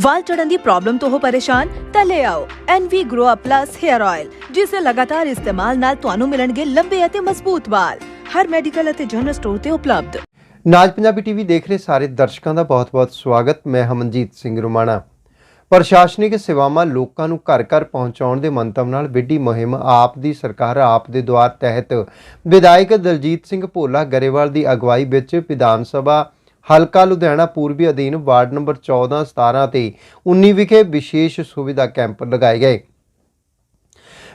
ਵਾਲ ਝੜਨ ਦੀ problem ਤੋਂ ਹੋ ਪਰੇਸ਼ਾਨ, ਤਾਂ ਲੈ ਆਓ NV Grow Up Plus Hair Oil ਜਿਸ ਦੇ ਲਗਾਤਾਰ ਇਸਤੇਮਾਲ ਨਾਲ ਤੁਹਾਨੂੰ ਮਿਲਣਗੇ ਲੰਬੇ ਅਤੇ ਮਜ਼ਬੂਤ ਵਾਲ। ਹਰ ਮੈਡੀਕਲ ਅਤੇ ਜਨਰਲ ਸਟੋਰ ਤੇ ਉਪਲਬਧ। ਨਾਜ ਪੰਜਾਬੀ ਟੀਵੀ ਦੇਖ ਰਹੇ ਸਾਰੇ ਦਰਸ਼ਕਾਂ ਦਾ ਬਹੁਤ-ਬਹੁਤ ਸਵਾਗਤ। ਮੈਂ ਹਮਨਜੀਤ ਸਿੰਘ ਰੁਮਾਣਾ। ਪ੍ਰਸ਼ਾਸਨਿਕ ਸੇਵਾਵਾਂ ਲੋਕਾਂ ਨੂੰ ਘਰ-ਘਰ ਪਹੁੰਚਾਉਣ ਦੇ ਮੰਤਵ ਨਾਲ ਵਿੱਢੀ ਮੁਹਿੰਮ ਆਪ ਦੀ ਸਰਕਾਰ ਆਪ ਦੇ ਦੁਆਰ ਤਹਿਤ। ਵਿਧਾਇਕ ਦਲਜੀਤ ਸਿੰਘ ਭੋਲਾ ਗਰੇਵਾਲ ਦੀ ਅਗਵਾਈ ਵਿੱਚ ਵਿਧਾਨ ਸਭਾ ਹਲਕਾ ਲੁਧਿਆਣਾ ਪੂਰਬੀ ਅਧੀਨ ਵਾਰਡ ਨੰਬਰ 14 17 ਤੇ 19 ਵਿਖੇ ਵਿਸ਼ੇਸ਼ ਸੁਵਿਧਾ ਕੈਂਪ ਲਗਾਏ ਗਏ।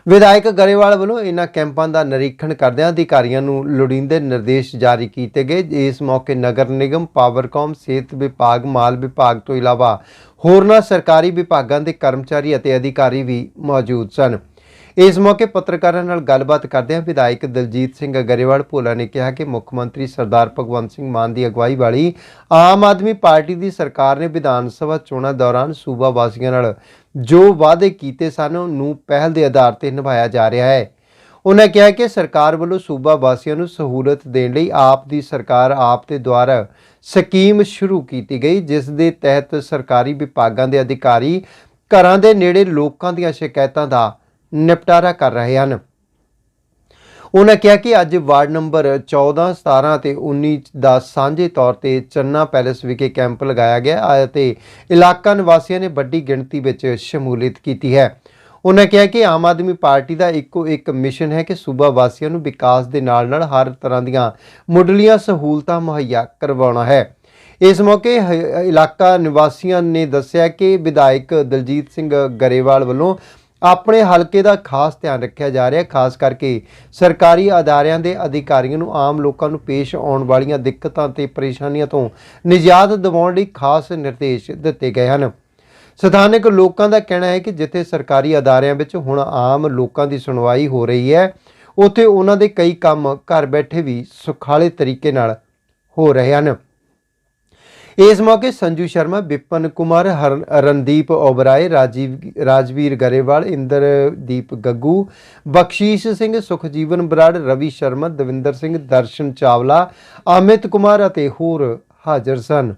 ਵਿਧਾਇਕ ਗਰੇਵਾਲ ਵੱਲੋਂ ਇਹਨਾਂ ਕੈਂਪਾਂ ਦਾ ਨਿਰੀਖਣ ਕਰਦਿਆਂ ਅਧਿਕਾਰੀਆਂ ਨੂੰ ਲੋੜੀਂਦੇ ਨਿਰਦੇਸ਼ ਜਾਰੀ ਕੀਤੇ ਗਏ। ਇਸ ਮੌਕੇ ਨਗਰ ਨਿਗਮ ਪਾਵਰਕਾਮ ਸਿਹਤ ਵਿਭਾਗ, ਮਾਲ ਵਿਭਾਗ ਤੋਂ ਇਲਾਵਾ ਹੋਰਨਾਂ ਸਰਕਾਰੀ ਵਿਭਾਗਾਂ ਦੇ ਕਰਮਚਾਰੀ ਅਤੇ ਅਧਿਕਾਰੀ ਵੀ ਮੌਜੂਦ ਸਨ। ਇਸ ਮੌਕੇ ਪੱਤਰਕਾਰਾਂ ਨਾਲ ਗੱਲਬਾਤ ਕਰਦਿਆਂ ਵਿਧਾਇਕ ਦਲਜੀਤ ਸਿੰਘ ਗਰੇਵਾਲ ਭੋਲਾ ਨੇ ਕਿਹਾ ਕਿ ਮੁੱਖ ਮੰਤਰੀ ਸਰਦਾਰ ਭਗਵੰਤ ਸਿੰਘ ਮਾਨ ਦੀ ਅਗਵਾਈ ਵਾਲੀ ਆਮ ਆਦਮੀ ਪਾਰਟੀ ਦੀ ਸਰਕਾਰ ਨੇ ਵਿਧਾਨ ਸਭਾ ਚੋਣਾਂ ਦੌਰਾਨ ਸੂਬਾ ਵਾਸੀਆਂ ਨਾਲ ਜੋ ਵਾਅਦੇ ਕੀਤੇ ਸਨ ਨੂੰ ਪਹਿਲ ਦੇ ਆਧਾਰ ਤੇ ਨਿਭਾਇਆ ਜਾ ਰਿਹਾ ਹੈ। ਉਹਨਾਂ ਕਿਹਾ ਕਿ ਸਰਕਾਰ ਵੱਲੋਂ ਸੂਬਾ ਵਾਸੀਆਂ ਨੂੰ ਸਹੂਲਤ ਦੇਣ ਲਈ ਆਪ ਦੀ ਸਰਕਾਰ ਆਪ ਦੇ ਦੁਆਰਾ ਸਕੀਮ ਸ਼ੁਰੂ ਕੀਤੀ ਗਈ, ਜਿਸ ਦੇ ਤਹਿਤ ਸਰਕਾਰੀ ਵਿਭਾਗਾਂ ਦੇ ਅਧਿਕਾਰੀ, ਘਰਾਂ ਦੇ ਨੇੜੇ ਲੋਕਾਂ ਦੀਆਂ ਸ਼ਿਕਾਇਤਾਂ ਦਾ ਨਿਪਟਾਰਾ ਕਰ ਰਹੇ ਹਨ। ਉਹਨਾਂ ਕਿਹਾ ਕਿ ਅੱਜ ਵਾਰਡ ਨੰਬਰ 14 17 ਤੇ 19 ਦਾ ਸਾਂਝੇ ਤੌਰ ਤੇ ਚੰਨਾ ਪੈਲੇਸ ਵਿਖੇ ਕੈਂਪ ਲਗਾਇਆ ਗਿਆ ਅਤੇ ਇਲਾਕਾ ਨਿਵਾਸੀਆਂ ਨੇ ਵੱਡੀ ਗਿਣਤੀ ਵਿੱਚ ਸ਼ਮੂਲੀਅਤ ਕੀਤੀ ਹੈ। ਉਹਨਾਂ ਕਿਹਾ ਕਿ ਆਮ ਆਦਮੀ ਪਾਰਟੀ ਦਾ ਇੱਕੋ ਇੱਕ ਮਿਸ਼ਨ ਹੈ ਕਿ ਸੂਬਾ ਵਾਸੀਆਂ ਨੂੰ ਵਿਕਾਸ ਦੇ ਨਾਲ-ਨਾਲ ਹਰ ਤਰ੍ਹਾਂ ਦੀਆਂ ਮੁੱਢਲੀਆਂ ਸਹੂਲਤਾਂ ਮੁਹੱਈਆ ਕਰਵਾਉਣਾ ਹੈ। ਇਸ ਮੌਕੇ ਇਲਾਕਾ ਨਿਵਾਸੀਆਂ ਨੇ ਦੱਸਿਆ ਕਿ ਵਿਧਾਇਕ ਦਲਜੀਤ ਸਿੰਘ ਗਰੇਵਾਲ ਵੱਲੋਂ ਆਪਣੇ ਹਲਕੇ ਦਾ ਖਾਸ ਧਿਆਨ ਰੱਖਿਆ ਜਾ ਰਿਹਾ ਖਾਸ ਕਰਕੇ ਸਰਕਾਰੀ ਅਦਾਰਿਆਂ ਦੇ ਅਧਿਕਾਰੀਆਂ ਨੂੰ, ਆਮ ਲੋਕਾਂ ਨੂੰ ਪੇਸ਼ ਆਉਣ ਵਾਲੀਆਂ ਦਿੱਕਤਾਂ ਤੇ ਪਰੇਸ਼ਾਨੀਆਂ ਤੋਂ ਨਿਜਾਤ ਦਿਵਾਉਣ ਲਈ ਖਾਸ ਨਿਰਦੇਸ਼ ਦਿੱਤੇ ਗਏ ਹਨ। ਸਥਾਨਕ ਲੋਕਾਂ ਦਾ ਕਹਿਣਾ ਹੈ ਕਿ ਜਿੱਥੇ ਸਰਕਾਰੀ ਅਦਾਰਿਆਂ ਵਿੱਚ ਹੁਣ ਆਮ ਲੋਕਾਂ ਦੀ ਸੁਣਵਾਈ ਹੋ ਰਹੀ ਹੈ, ਉੱਥੇ ਉਹਨਾਂ ਦੇ ਕਈ ਕੰਮ ਘਰ ਬੈਠੇ ਵੀ ਸੁਖਾਲੇ ਤਰੀਕੇ ਨਾਲ ਹੋ ਰਹੇ ਹਨ। ਇਸ ਮੌਕੇ ਸੰਜੂ ਸ਼ਰਮਾ ਵਿਪਨ ਕੁਮਾਰ ਹਰਨ- ਰਣਦੀਪ ਓਬਰਾਏ, ਰਾਜੀਵ, ਰਾਜਵੀਰ ਗਰੇਵਾਲ, ਇੰਦਰਦੀਪ ਗੱਗੂ, ਬਖਸ਼ੀਸ਼ ਸਿੰਘ, ਸੁਖਜੀਵਨ ਬਰਾੜ, ਰਵੀ ਸ਼ਰਮਾ, ਦਵਿੰਦਰ ਸਿੰਘ, ਦਰਸ਼ਨ ਚਾਵਲਾ, ਅਮਿਤ ਕੁਮਾਰ ਅਤੇ ਹੋਰ ਹਾਜ਼ਰ ਸਨ।